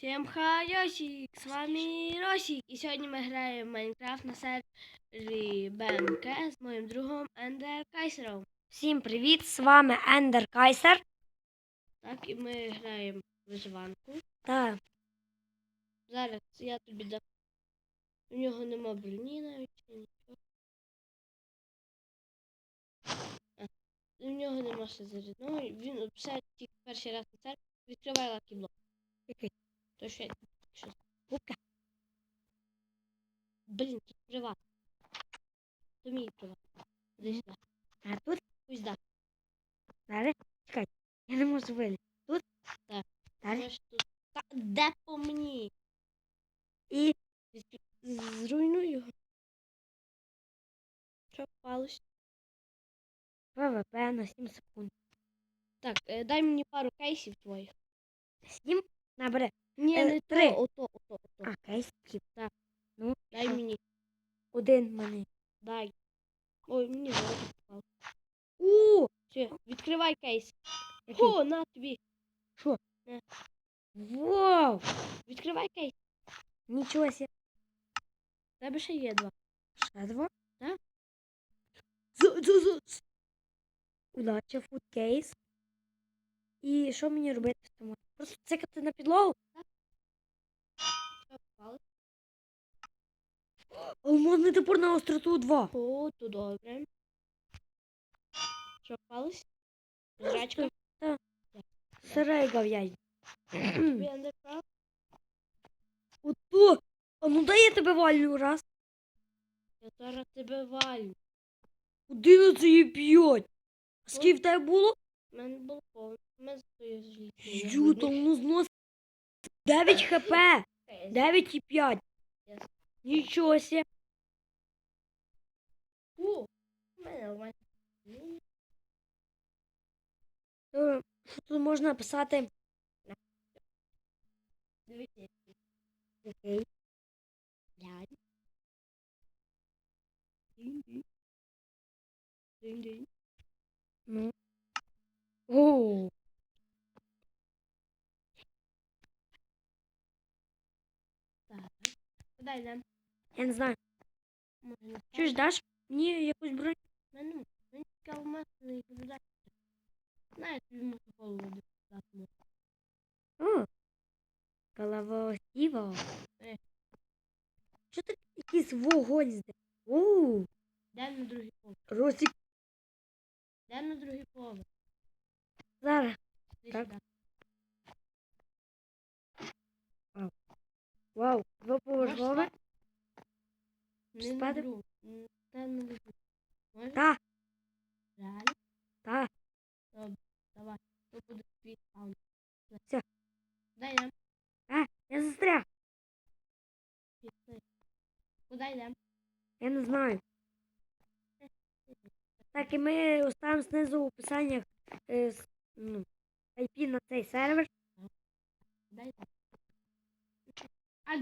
Всем хайосик, с вами Росик. І сьогодні ми граємо в Майнкрафт на сервері БМК з моїм другом Ендер Кайсером. Всім привіт! З вами Ендер Кайсер. Так, і ми граємо в виживанку. Та Зараз я тобі дам. У нього нема броні навіть нічого. У нього нема ще зарядного. Він от все тільки перший раз на сервері. Відкривай лакіблок. Який? То що я що? Губка. Блін, тут приват. То мій приват. Іди сюди. А тут Пусть да. далі. Чекай, я не можу вилізти. Тут? Так. Далі. Тут. Та де по мені? І Зруйнуй його. Що впалось? ВВП на 7 секунд. Так, е, дай мені пару кейсів твоїх. 7 набере. Ні, Е, не три. то, ото, ото, ото. А, кейсів. Так. Ну, Дай мені. один мене. Дай. Ой, мені золото попало. У! Все, відкривай кейс. Який? О, на тобі. Що? Вау! Відкривай кейс. Нічого себе. Тебе ще є два. Ще два. Так. Удача, фудкейс. І що мені робити з тому? Просто цикати на підлогу? Впалось? Алмазний топор на остроту 2. О, то добре. Що впалось? Жрачка. Говядь. Тобі андеркрафт? Ото. А ну дай я тебе вальну раз. Я зараз тебе валю. 11 і 5. Скільки в тебе було? У мене було повно. Мене. Ю, там ну знос. 9 хп. 9 і 5. Ясно. Нічого себе. У мене Е, Що тут можна писати? Окей. Ну. О, Куди йдемо? я не знаю. Може, не Чуєш, даш мені якусь броню? Мене, мені цікаво масити і повідати. Знаєш, тобі можу голову дати. О. Головосіво. Е. Що ти якийсь вогонь зде? О, Де на другий поверх? Росік. Де на другий поверх? Зараз. Так. Вау, двоповерхове. спати? Не? Та на другу. Можеш? Та, Реально? та. Давай. То буде твій спаун. Всё. Дай нам. Я застряг. Пішли. Куди йдемо? Я не знаю. Так, і ми оставимо знизу в описаннях е, с- ну, IP на цей сервер. Куди йдемо? А,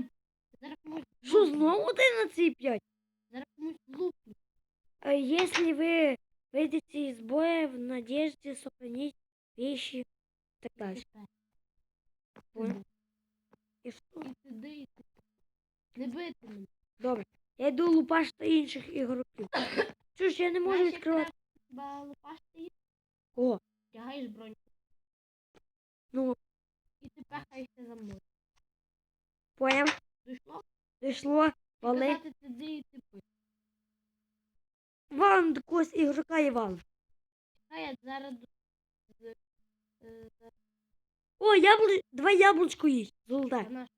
зараз комусь Що, знову 11 5? Зараз комусь лупну. А если вы выйдете из боя в надежде сохранить вещи и так дальше. Понял? І що? І туди, і туди. Не бити мене. Добре. Я йду лупашити інших ігроків. Чого ж я не можу Знаєш, як відкривати? треба лопашти їх? О, Тягаєш броню. ну, І ти пехаєшся за мною. Поняв, Дійшло? дійшло, вали. Типи. До когось ігрока і валом. А я зараз е, О, яблу... два яблучко їсть. наш.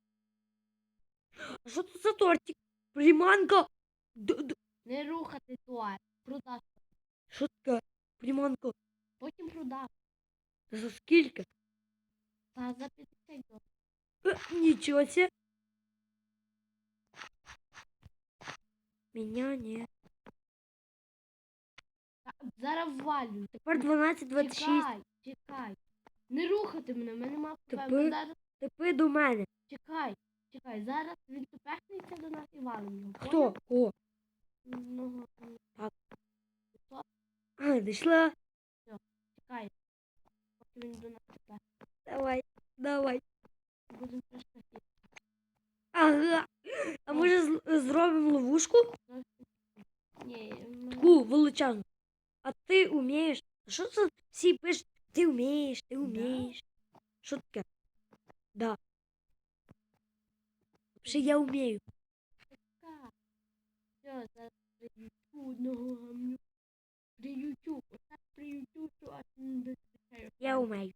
А що тут за тортик? Приманка. Д- д- Не рухати туар. Продаш. Що таке? Приманка. Потім продав. За скільки? Та за 50 доларів. Нічого себе. Меня не. Та Зараз валю. Тепер 12-26. Чекай, чекай. Не рухати мене, в мене нема Тепер- Зараз Тепи до мене. чекай, чекай. Зараз він тупехнеться до нас і валим його. Хто? О, Ну, Так. Хто? а, дійшла. Чекай. Поки він до нас тупе. Давай, давай. Будемо трошки Ага. А може зробимо ловушку? Ні, ну, Таку величезну. А ти вмієш? А що це всі пишуть? Ти вмієш, ти вмієш. Що таке? Да. Взагалі я вмію. така. Все, зараз приютю одного гамню. Приютю, отак приютю, що аж не досвідчаю. Я вмію.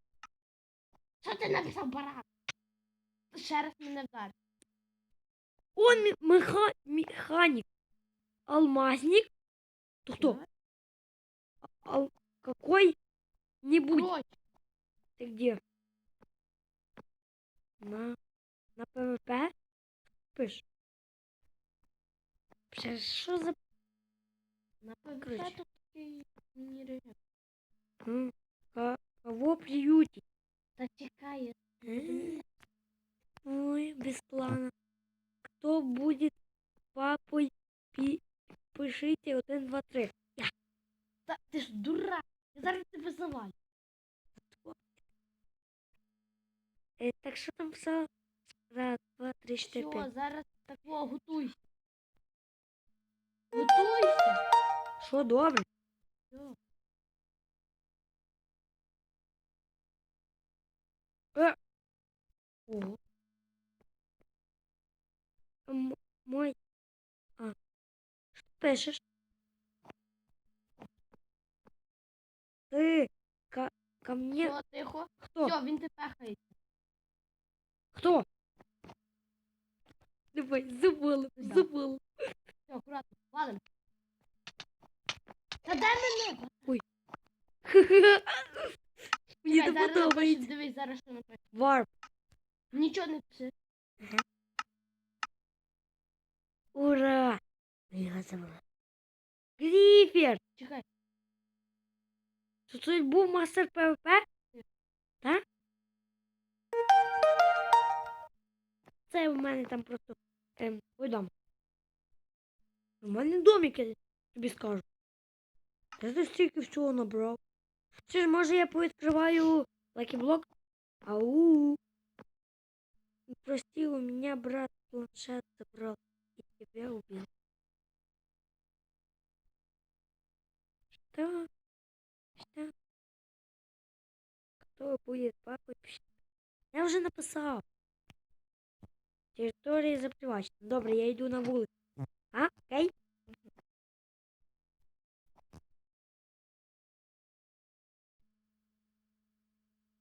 Що ти написав баран? Ще раз мене вдар. Он мі- меха... механик. Алмазник. То кто? Ал... Какой-нибудь. Короче, Ты где? На... На ПВП? Пиш. Ще Що за... на Короче. ПВП тут такий міні-режим. М, ка- Кого приютить? Та чекай, М, Ой, без плана. Кто будет папой? Пи... Пишите один, два, три. Та ти ж дурак. Я зараз тебе завалю. Е, так що там писав? Раз, два, три, чотири, Все, п'ять. зараз такого готуйся. Готуйся. Що добре? Все. Ого. М- мой. А. Що пишеш? Ти ка, ко мне. Все, тихо. Хто? Все, він тебе хається. Хто? Давай, забула, Да. забула. Все, акуратно, валим. Та дай мене. Мені Чекай, не зараз напишеш, подобається. Дивись, зараз що напише. Варп. Нічого не пиши. Ура! Я забула. Гріфер! Чекай. Що це був мастер ПВП? Так? Це в мене там просто ем, дам. У мене домик, я тобі скажу. Де ти стільки всього набрав? Чи ж може я повідкриваю лакіблок? Ау. Прости, у меня брат планшет забрал и тебя убил. Что? Кто будет папой? Я вже написав. Територія запривачена. Добре, я йду на вулицю. А? Окей?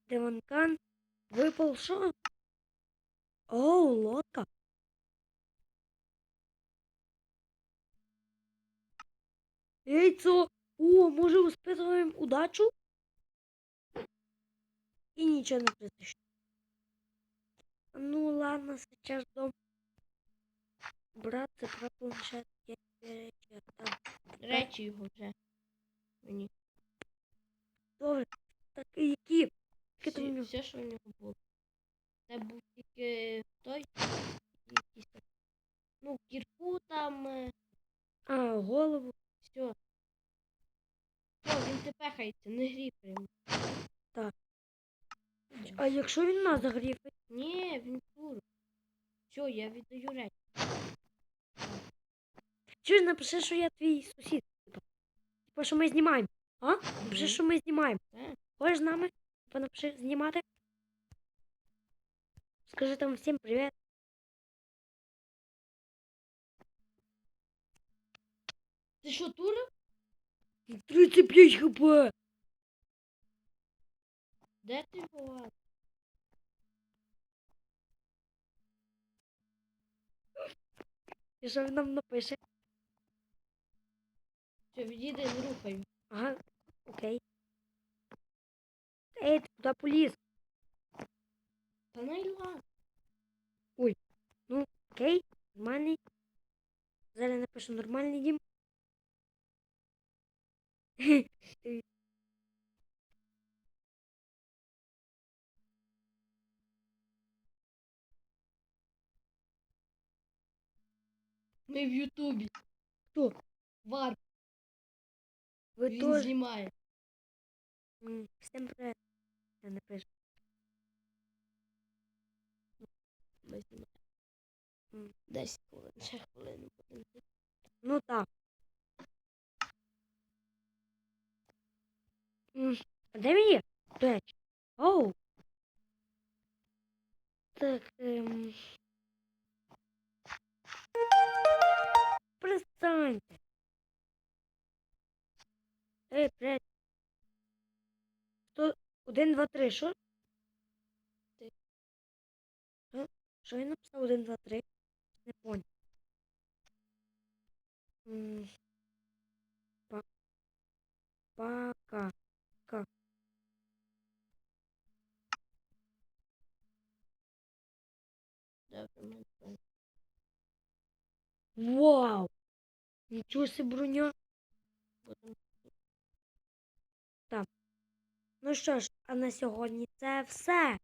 Деванкан випав що? Оу, лодка. Яйцо. О, може испытываем удачу? И ничего не произошло. Ну ладно, сейчас дом. Брат, про планшет, я речі отдам. Речі його вже. Мені. Добре. Так, і які? Які там у Все, все, що в нього було. Це був тільки той. якийсь там. Ну, кірку там. А, голову. Все. Все, він тепехається, не гріф йому. Так. А якщо він нас загріфить? Ні, він фуру. Все, я віддаю речі. Ж напиши, що я твій сусід? Типа, що ми знімаємо. А? Напиши, що ми знімаємо. Хочеш з нами? Типа, напиши знімати. Скажи там всім привіт. Ти що, турив? 35 хп. Де ти була? І що він нам напише? Все, відійди, не рухай. Ага, окей. Ей, ти куди поліз? Та найла. Окей, нормальний. Зараз напишу нормальний дім. Ми в Ютубі. Хто? Варп, Ви він теж. знімає. М, Всім привіт. Я напишу. Ми знімаємо. М. 10 хвилин, ще хвилину будемо. Ну так. М, А де він є? До речі. Один, два, три, що? Ти. Що? Він написав? Один, два, три? Не Па... Пока. Будемо. Вау! Нічого себе броня. будемо. Ну що ж, а на сьогодні це все.